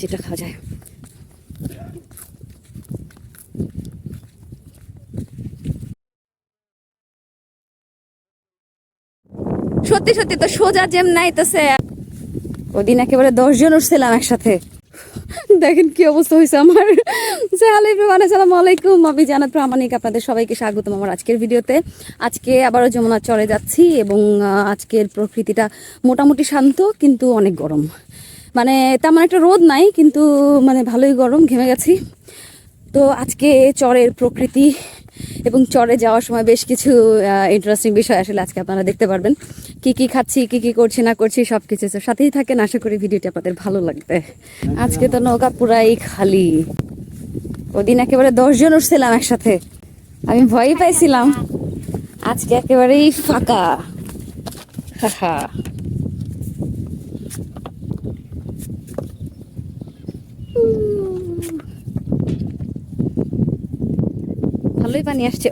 যেটা খাওয়া যায়। সত্যি সত্যি তো সোজা জেম নাইতেছে। ওদিন একেবারে দশজন উঠছিলাম একসাথে। দেখেন কি অবস্থা হয়েছে আমার। সালাম আসসালামু আলাইকুম আমি জানাত প্রামাণিক, আপনাদের সবাইকে স্বাগতম আমার আজকের ভিডিওতে। আজকে আবারও যমুনা চলে যাচ্ছি এবং আজকের প্রকৃতিটা মোটামুটি শান্ত, কিন্তু অনেক গরম। মানে তেমন একটা রোদ নাই, কিন্তু মানে ভালোই গরম, ঘেমে গেছি। তো আজকে চরের প্রকৃতি এবং চরে যাওয়ার সময় বেশ কিছু ইন্টারেস্টিং বিষয় আসলে আজকে আপনারা দেখতে পারবেন। কি কি খাচ্ছি, কি কি করছি, না করছি সব কিছু সাথেই থাকেন, আশা করি ভিডিওটি আপনাদের ভালো লাগবে। আজকে তো নৌকা পুরাই খালি। ওদিন একেবারে দশজন উঠছিলাম একসাথে। আমি ভয়ই পাইছিলাম। আজকে একেবারেই ফাঁকা। হা হা। ভালোই পানি আসছে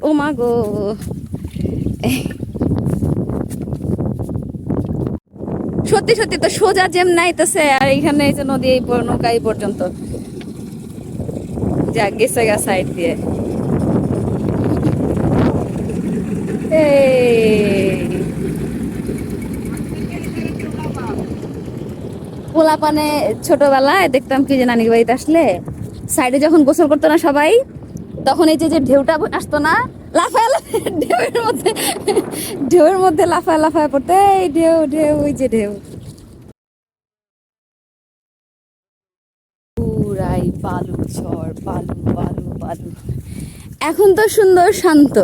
সত্যি সত্যি, তো সোজা জেম নাইতেছে আর এখানে এই যে নদী এই নৌকা এই পর্যন্ত। যা গেছে গা সাইড দিয়ে। পোলাপানে ছোটবেলায় দেখতাম কি যে নানির বাড়িতে আসলে সাইডে যখন গোসল করতো না সবাই তখন এই যে যে ঢেউটা আসতো না লাফায় লাফায় ঢেউয়ের মধ্যে ঢেউয়ের মধ্যে লাফায় লাফায় পড়তে এই ঢেউ ঢেউ ওই যে ঢেউ। পুরাই বালু চর বালু বালু বালু। এখন তো সুন্দর শান্ত।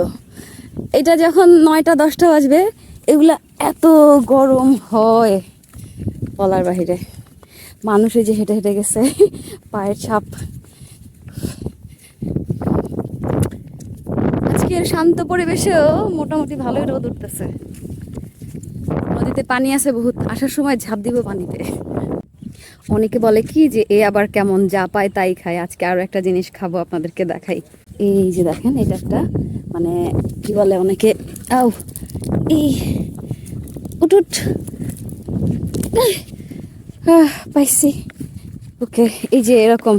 এটা যখন নয়টা দশটা বাজবে এগুলা এত গরম হয় বলার বাহিরে। মানুষে যে হেঁটে হেঁটে গেছে পায়ের ছাপ আজকের শান্ত পরিবেশেও মোটামুটি ভালোই রোদ উঠতেছে। নদীতে পানি আছে বহুত আসার সময় ঝাঁপ দিব পানিতে। অনেকে বলে কি যে এ আবার কেমন যা পায় তাই খায়। আজকে আরও একটা জিনিস খাব আপনাদেরকে দেখাই। এই যে দেখেন এটা একটা মানে কি বলে অনেকে আও এই উঠ উঠ আহ, পাইছি। ওকে এই যে এরকম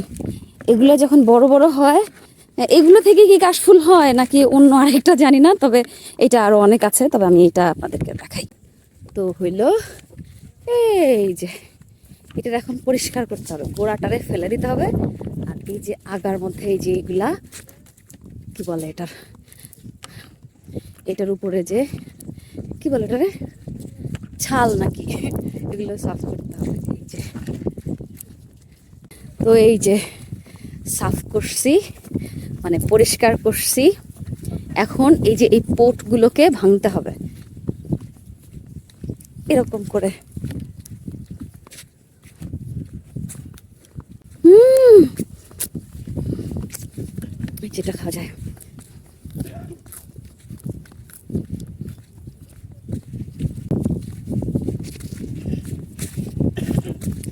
এগুলো যখন বড় বড় হয় এগুলো থেকে কি কাশফুল হয় নাকি অন্য আরেকটা জানি না, তবে এটা আরও অনেক আছে, তবে আমি এটা আপনাদেরকে দেখাই। তো হইল, এই যে এটা এখন পরিষ্কার করতে হবে, গোড়াটারে ফেলে দিতে হবে, আর এই যে আগার মধ্যে এই যে এগুলা, কি বলে এটার? এটার উপরে যে, কি বলে এটারে? ছাল নাকি, এগুলো সাফ করতে হবে, এই যে। তো এই যে, সাফ করছি মানে পরিষ্কার করছি। এখন এই যে এই পোটগুলোকে ভাঙতে হবে। এরকম করে। হুম। যেটা খাওয়া যায়।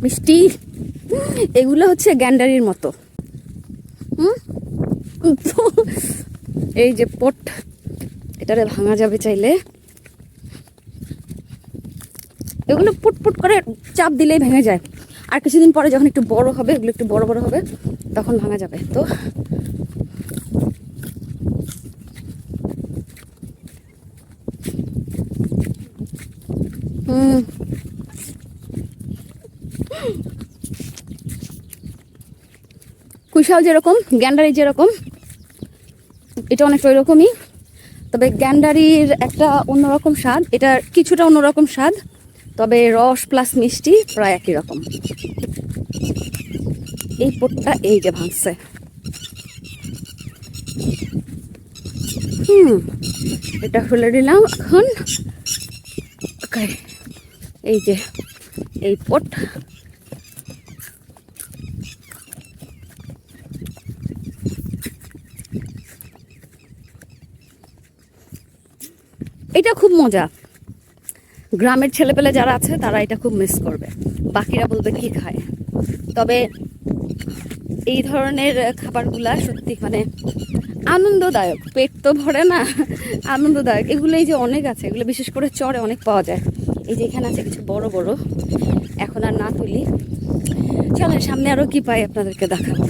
মিষ্টি। এগুলো হচ্ছে গ্যান্ডারির মতো হুম এই যে পট, এটারে ভাঙা যাবে চাইলে। এগুলো পুট পুট করে চাপ দিলেই ভেঙে যায়। আর কিছুদিন পরে যখন একটু বড় হবে, এগুলো একটু বড় বড় হবে, তখন ভাঙা যাবে। তো হুম। কুইশাল যেরকম গ্যান্ডারি যেরকম এটা অনেকটা ওই রকমই তবে গ্যান্ডারির একটা অন্যরকম স্বাদ, এটার কিছুটা অন্যরকম স্বাদ, তবে রস প্লাস মিষ্টি প্রায় একই রকম। এই পোটটা এই যে ভাঙছে। হুম, এটা ফেলে দিলাম এখন। এই যে, এই পোট। এটা খুব মজা। গ্রামের ছেলেপেলে যারা আছে, তারা এটা খুব মিস করবে। বাকিরা বলবে, কি খায়? তবে এই ধরনের খাবারগুলা সত্যি মানে আনন্দদায়ক। পেট তো ভরে না, আনন্দদায়ক। এগুলো এই যে অনেক আছে, এগুলো বিশেষ করে চরে অনেক পাওয়া যায়। এই যে এখানে আছে কিছু বড় বড়। এখন আর না তুলি। চলেন, সামনে আরও কি পাই আপনাদেরকে দেখাবো।